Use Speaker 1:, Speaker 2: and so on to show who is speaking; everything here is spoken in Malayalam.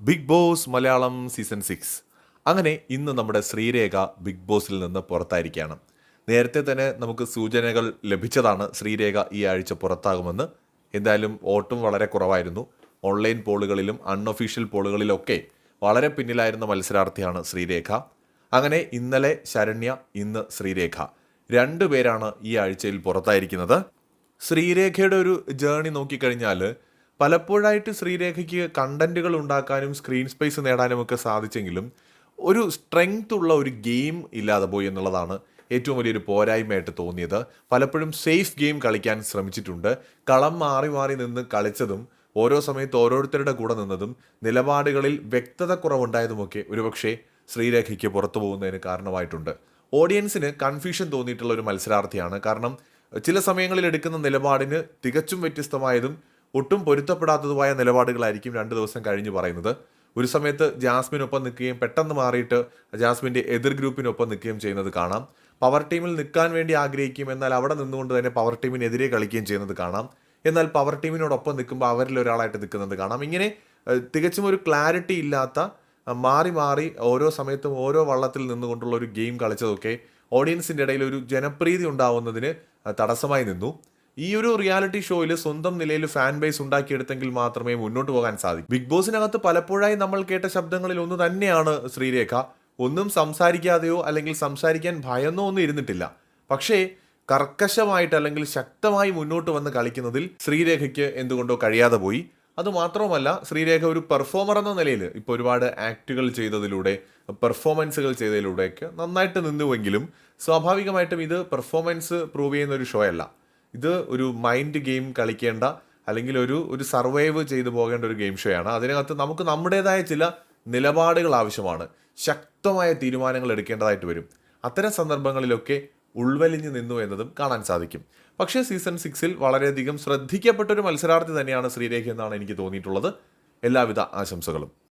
Speaker 1: Big Boss Malayalam season six. അങ്ങനെ ഇന്ന് നമ്മുടെ ശ്രീരേഖ ബിഗ് ബോസിൽ നിന്ന് പുറത്തായിരിക്കുകയാണ്. നേരത്തെ തന്നെ നമുക്ക് സൂചനകൾ ലഭിച്ചതാണ് ശ്രീരേഖ ഈ ആഴ്ച പുറത്താകുമെന്ന്. എന്തായാലും വോട്ടും വളരെ കുറവായിരുന്നു. ഓൺലൈൻ പോളുകളിലും അൺഒഫീഷ്യൽ പോളുകളിലൊക്കെ വളരെ പിന്നിലായിരുന്ന മത്സരാർത്ഥിയാണ് ശ്രീരേഖ. അങ്ങനെ ഇന്നലെ ശരണ്യ ഇന്ന് ശ്രീരേഖ. രണ്ടു പേരാണ് ഈ ആഴ്ചയിൽ പുറത്തായിരിക്കുന്നത്. ശ്രീരേഖയുടെ ഒരു ജേണി നോക്കിക്കഴിഞ്ഞാൽ പലപ്പോഴായിട്ട് ശ്രീരേഖയ്ക്ക് കണ്ടന്റുകൾ ഉണ്ടാക്കാനും സ്ക്രീൻ സ്പേസ് നേടാനും ഒക്കെ സാധിച്ചെങ്കിലും ഒരു സ്ട്രെങ്ത് ഉള്ള ഒരു ഗെയിം ഇല്ലാതെ പോയി എന്നുള്ളതാണ് ഏറ്റവും വലിയൊരു പോരായ്മയായിട്ട് തോന്നിയത്. പലപ്പോഴും സേഫ് ഗെയിം കളിക്കാൻ ശ്രമിച്ചിട്ടുണ്ട്. കളം മാറി മാറി നിന്ന് കളിച്ചതും ഓരോ സമയത്ത് ഓരോരുത്തരുടെ കൂടെ നിന്നതും നിലപാടുകളിൽ വ്യക്തത കുറവുണ്ടായതുമൊക്കെ ഒരുപക്ഷെ ശ്രീരേഖയ്ക്ക് പുറത്തു പോകുന്നതിന് കാരണമായിട്ടുണ്ട്. ഓഡിയൻസിന് കൺഫ്യൂഷൻ തോന്നിയിട്ടുള്ള ഒരു മത്സരാർത്ഥിയാണ്. കാരണം ചില സമയങ്ങളിൽ എടുക്കുന്ന നിലപാടിന് തികച്ചും വ്യത്യസ്തമായതും ഒട്ടും പൊരുത്തപ്പെടാത്തതുമായ നിലപാടുകളായിരിക്കും രണ്ട് ദിവസം കഴിഞ്ഞ് പറയുന്നത്. ഒരു സമയത്ത് ജാസ്മിനൊപ്പം നിൽക്കുകയും പെട്ടെന്ന് മാറിയിട്ട് ജാസ്മിന്റെ എതിർ ഗ്രൂപ്പിനൊപ്പം നിൽക്കുകയും ചെയ്യുന്നത് കാണാം. പവർ ടീമിൽ നിൽക്കാൻ വേണ്ടി ആഗ്രഹിക്കും എന്നാൽ അവിടെ നിന്നുകൊണ്ട് തന്നെ പവർ ടീമിനെതിരെ കളിക്കുകയും ചെയ്യുന്നത് കാണാം. എന്നാൽ പവർ ടീമിനോടൊപ്പം നിൽക്കുമ്പോൾ അവരിൽ ഒരാളായിട്ട് നിൽക്കുന്നത് കാണാം. ഇങ്ങനെ തികച്ചും ഒരു ക്ലാരിറ്റി ഇല്ലാത്ത മാറി മാറി ഓരോ സമയത്തും ഓരോ വള്ളത്തിൽ നിന്നുകൊണ്ടുള്ള ഒരു ഗെയിം കളിച്ചതൊക്കെ ഓഡിയൻസിന്റെ ഇടയിൽ ഒരു ജനപ്രീതി ഉണ്ടാവുന്നതിന് തടസ്സമായി നിന്നു. ഈ ഒരു റിയാലിറ്റി ഷോയിൽ സ്വന്തം നിലയിൽ ഫാൻ ബേസ് ഉണ്ടാക്കിയെടുത്തെങ്കിൽ മാത്രമേ മുന്നോട്ട് പോകാൻ സാധിക്കൂ. ബിഗ് ബോസിനകത്ത് പലപ്പോഴായി നമ്മൾ കേട്ട ശബ്ദങ്ങളിൽ ഒന്ന് തന്നെയാണ് ശ്രീരേഖ. ഒന്നും സംസാരിക്കാതെയോ അല്ലെങ്കിൽ സംസാരിക്കാൻ ഭയന്നോ ഒന്നും ഇരുന്നിട്ടില്ല. പക്ഷേ കർക്കശമായിട്ട് അല്ലെങ്കിൽ ശക്തമായി മുന്നോട്ട് വന്ന് കളിക്കുന്നതിൽ ശ്രീരേഖയ്ക്ക് എന്തുകൊണ്ടോ കഴിയാതെ പോയി. അതുമാത്രവുമല്ല ശ്രീരേഖ ഒരു പെർഫോമർ എന്ന നിലയിൽ ഇപ്പോൾ ഒരുപാട് ആക്റ്റുകൾ ചെയ്തതിലൂടെ പെർഫോമൻസുകൾ ചെയ്തതിലൂടെയൊക്കെ നന്നായിട്ട് നിന്നുവെങ്കിലും സ്വാഭാവികമായിട്ടും ഇത് പെർഫോമൻസ് പ്രൂവ് ചെയ്യുന്ന ഒരു ഷോ അല്ല ഇത് ഒരു മൈൻഡ് ഗെയിം കളിക്കേണ്ട അല്ലെങ്കിൽ ഒരു ഒരു സർവൈവ് ചെയ്തു പോകേണ്ട ഒരു ഗെയിം ഷോ ആണ്. അതിനകത്ത് നമുക്ക് നമ്മുടേതായ ചില നിലപാടുകൾ ആവശ്യമാണ്. ശക്തമായ തീരുമാനങ്ങൾ എടുക്കേണ്ടതായിട്ട് വരും. അത്തരം സന്ദർഭങ്ങളിലൊക്കെ ഉൾവലിഞ്ഞു നിന്നു എന്നതും കാണാൻ സാധിക്കും. പക്ഷേ സീസൺ സിക്സിൽ വളരെയധികം ശ്രദ്ധിക്കപ്പെട്ട ഒരു മത്സരാർത്ഥി തന്നെയാണ് ശ്രീരേഖ എന്നാണ് എനിക്ക് തോന്നിയിട്ടുള്ളത്. എല്ലാവിധ ആശംസകളും.